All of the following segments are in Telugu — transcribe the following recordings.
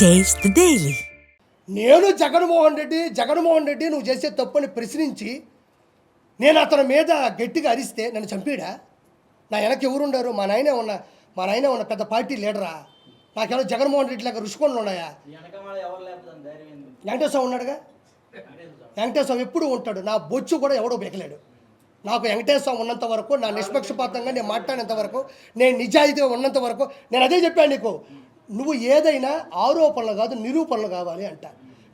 టేస్ట్ డైలీ నేను జగన్మోహన్ రెడ్డి జగన్మోహన్ రెడ్డి నువ్వు చేసే తప్పుని ప్రశ్నించి నేను అతని మీద గట్టిగా అరిస్తే నన్ను చంపీడా? నా వెనక ఎవరుండారు మా నాయనే ఉన్న మా నాయనే ఉన్న పెద్ద పార్టీ లీడరా? నాకేమో జగన్మోహన్ రెడ్డి లాగా రుషికొండలు ఉన్నాయా? వెంకటేశ్వరం వెంకటేశ్వర ఉన్నాడుగా? వెంకటేశ్వరం ఎప్పుడు ఉంటాడు. నా బొచ్చు కూడా ఎవడో బెకలేడు. నాకు వెంకటేశ్వరం ఉన్నంత వరకు నా నిష్పక్షపాతంగా నేను మాట్లాడినంత వరకు నేను నిజాయితీగా ఉన్నంత వరకు నేను అదే చెప్పాను నీకు. నువ్వు ఏదైనా ఆరోపణలు కాదు నిరూపణలు కావాలి అంట.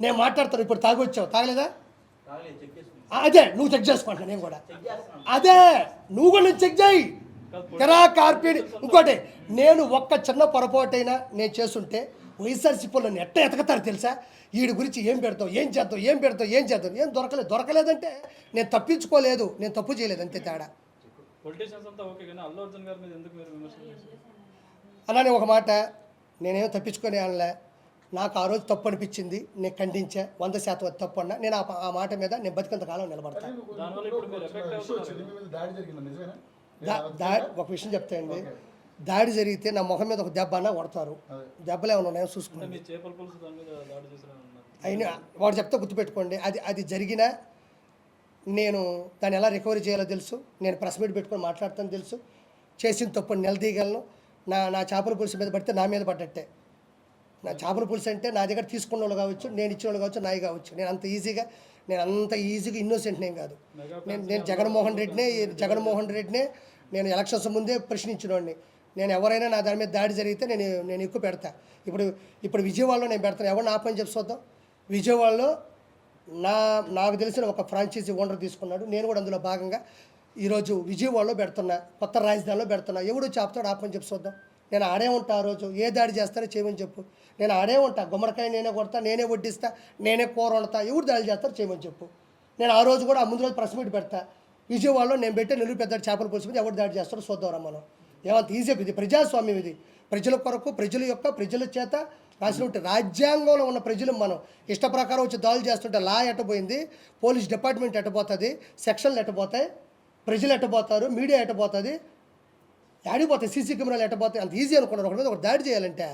నేను మాట్లాడతాను ఇప్పుడు తాగొచ్చావు. తాగలేదా? అదే నువ్వు చెక్ చేసుకుంటా నేను కూడా. అదే నువ్వు కూడా నేను చెక్ చేయి. తెరా కార్పీడ్. ఇంకోటి నేను ఒక్క చిన్న పొరపాటైనా నేను చేస్తుంటే వైఎస్ఆర్సీపీలో నన్ను ఎట్ట ఎతకతారు తెలుసా? వీడి గురించి ఏం పెడతావు ఏం చేద్దాం ఏం పెడతావు ఏం చేద్దాం ఏం దొరకలేదు. దొరకలేదంటే నేను తప్పించుకోలేదు నేను తప్పు చేయలేదు అంతే తేడా. అలానే ఒక మాట నేనేం తప్పించుకునే అనలే నాకు ఆ రోజు తప్పు అనిపించింది నేను ఖండించా. వంద శాతం తప్పు అన్నా. నేను ఆ మాట మీద నేను బతికంత కాలం నిలబడతాను దానివల్ల ఇప్పుడు మీరు ఎఫెక్ట్ అవుతున్నారు. చెల్లి మీద దాడి జరిగింది? నిజమేనా? దా దా ఒక విషయం చెప్తాయండి దాడి జరిగితే నా ముఖం మీద ఒక దెబ్బ అన్నా కొడతారు. దెబ్బలు ఏమైనా ఉన్నాయో చూసుకోండి. మీ చేపల పులుసు దాని మీద దాడి చేశారని అన్నారు అయినా వాడు చెప్తే గుర్తుపెట్టుకోండి. అది అది జరిగినా నేను దాన్ని ఎలా రికవరీ చేయాలో తెలుసు. నేను ప్రెస్ మీట్ పెట్టుకొని మాట్లాడతాను తెలుసు. చేసిన తప్పు నిలదీయగలను. నా నా చేపల పులుసు మీద పడితే నా మీద పడ్డట్టే. నా చేపల పులుసు అంటే నా దగ్గర తీసుకున్న వాళ్ళు కావచ్చు నేను ఇచ్చిన వాళ్ళు కావచ్చు నాయి కావచ్చు. నేను అంత ఈజీగా నేను అంత ఈజీగా ఇన్నోసెంట్ నేను కాదు. నేను నేను జగన్మోహన్ రెడ్డినే జగన్మోహన్ రెడ్డినే నేను ఎలక్షన్స్ ముందే ప్రశ్నించినోడిని. నేను ఎవరైనా నా దాని మీద దాడి జరిగితే నేను నేను ఎక్కువ పెడతా. ఇప్పుడు ఇప్పుడు విజయవాడలో నేను పెడతాను. ఎవరిని ఆపని చెప్పి చూద్దాం. విజయవాడలో నా నాకు తెలిసిన ఒక ఫ్రాంచైజీ ఓనర్ తీసుకున్నాడు. నేను కూడా అందులో భాగంగా ఈరోజు విజయవాడలో పెడుతున్నా కొత్త రాజధానిలో పెడుతున్నా. ఎవడు చెప్తాడు ఆపని చెప్పి చూద్దాం. నేను ఆడే ఉంటా ఆ రోజు. ఏ దాడి చేస్తారో చేయమని చెప్పు. నేను ఆడే ఉంటా. గుమ్మడికాయ నేనే కొడతా నేనే వడ్డిస్తా నేనే కూర వండుతా. ఎవరు దాడి చేస్తారో చేయమని చెప్పు. నేను ఆ రోజు కూడా ఆ ముందు రోజు ప్రెస్ మీట్ పెడతా. విజయవాడలో నేను పెట్టే నెల్లూరు పెద్ద చేపల పులుసు మీద ఎవరు దాడి చేస్తారో చూద్దాం మనం. ఏమంత ఈజీ ఇది. ప్రజాస్వామ్యం ఇది. ప్రజల కొరకు ప్రజల యొక్క ప్రజల చేత రాసినట్టు రాజ్యాంగంలో ఉన్న ప్రజలు మనం. ఇష్ట ప్రకారం వచ్చి దాడులు చేస్తుంటే లా ఎట్టబోయింది పోలీస్ డిపార్ట్మెంట్ ఎట్టబోతుంది సెక్షన్లు ఎట్టబోతాయి. ప్రజలు ఎట్టబోతారు మీడియా ఎట్టబోతుంది ఆడిపోతాయి సీసీ కెమెరాలు ఎట్టబోతాయి అంత ఈజీ అనుకున్నారు. ఒకటి మీద ఒక దాడి చేయాలంటే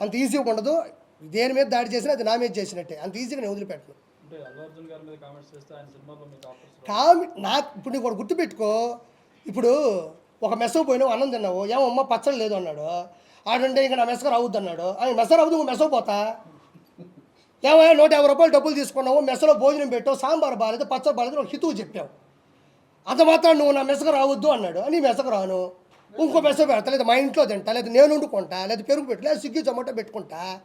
అంత ఈజీగా ఉండదు. దేని మీద దాడి చేసినా అది నా మీద చేసినట్టే. అంత ఈజీగా నేను వదిలిపెట్టను. కామి నాకు ఇప్పుడు నీకు ఒకటి గుర్తుపెట్టుకో. ఇప్పుడు ఒక మెసవు పోయినావు అన్నం తిన్నావు. ఏమమ్మ పచ్చడి లేదు అన్నాడు. ఆడుంటే ఇంకా నా మెసగ రావద్దు అన్నాడు. ఆయన మెస రావద్దు నువ్వు మెసవు పోతా. ఏమయ్యా నూట యాభై రూపాయలు డబ్బులు తీసుకున్నావు. మెసలో భోజనం పెట్టావు సాంబార్ బాగాలేదు పచ్చడి బాగాలేదు ఒక హితువు చెప్పావు. అంత మాత్రం నువ్వు నా మెసగ రావద్దు అన్నాడు. అని మెసగ రాను. ఇంకో మెస పెడతా లేదా మా ఇంట్లో తింటా లేదా నేను వండుకుంటా లేదా పెరుగు పెట్టు లేదా స్విగ్గీ జొమాటో పెట్టుకుంటా.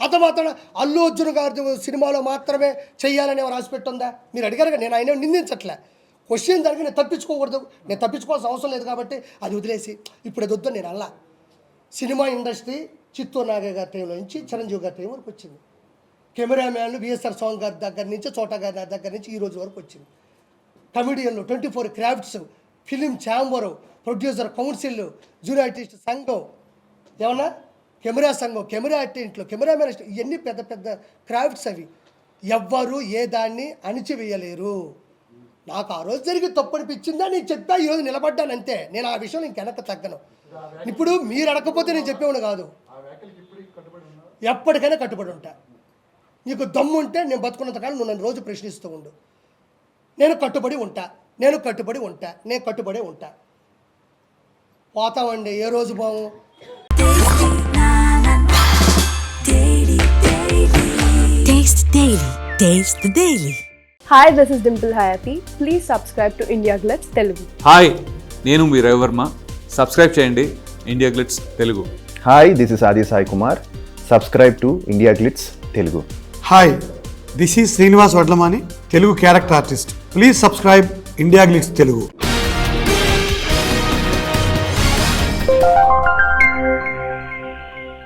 అంత మాత్రం అల్లు అర్జున్ గారి సినిమాలో మాత్రమే చేయాలని రాసి పెట్టుందా మీరు అడిగారు కదా, నేను ఆయన నిందించట్లే. క్వశ్చన్ దానికి నేను తప్పించుకోకూడదు. నేను తప్పించుకోవాల్సిన అవసరం లేదు కాబట్టి అది వదిలేసి ఇప్పుడు అది వద్దు నేను అల్లా. సినిమా ఇండస్ట్రీ చిత్తూరు నాగయ్య గారి టైంలో నుంచి చిరంజీవి గారి టైం వరకు వచ్చింది. కెమెరామ్యాన్లు విఎస్ఆర్ స్వామి గారి దగ్గర నుంచి చోటా గారి దగ్గర నుంచి ఈ రోజు వరకు వచ్చింది. కమిడియన్లు twenty four crafts film chamber producer council junior artist సంఘం ఏమన్నా? కెమెరా సంఘం కెమెరా ఆర్టిస్టులు కెమెరామెన్ ఇవన్నీ పెద్ద పెద్ద క్రాఫ్ట్స్ అవి. ఎవ్వరు ఏ దాన్ని అణిచివేయలేరు. నాకు ఆ రోజు జరిగి తప్పు అనిపించిందా? నేను చెప్పా ఈరోజు నిలబడ్డాను అంతే. నేను ఆ విషయం వెనక తగ్గను. ఇప్పుడు మీరు అడగకపోతే నేను చెప్పేవాడు కాదు. ఎప్పటికైనా కట్టుబడి ఉంటా. నీకు దమ్ము ఉంటే నేను బతుకున్నంత కానీ నువ్వు నన్ను రోజు ప్రశ్నిస్తూ ఉండు. నేను కట్టుబడి ఉంటా నేను కట్టుబడి ఉంటా నేను కట్టుబడి ఉంటా. పోతామండి ఏ రోజు బాము. Hi, this is Dimple Hayati. Please subscribe to India Glitz Telugu. Hi నేను మీ రవివర్మ సబ్స్క్రైబ్ చేయండి India Glitz Telugu hi this is Aadi Sai Kumar subscribe to India Glitz Telugu hi this is Srinivas Vadlamani Telugu character artist please subscribe India Glitz Telugu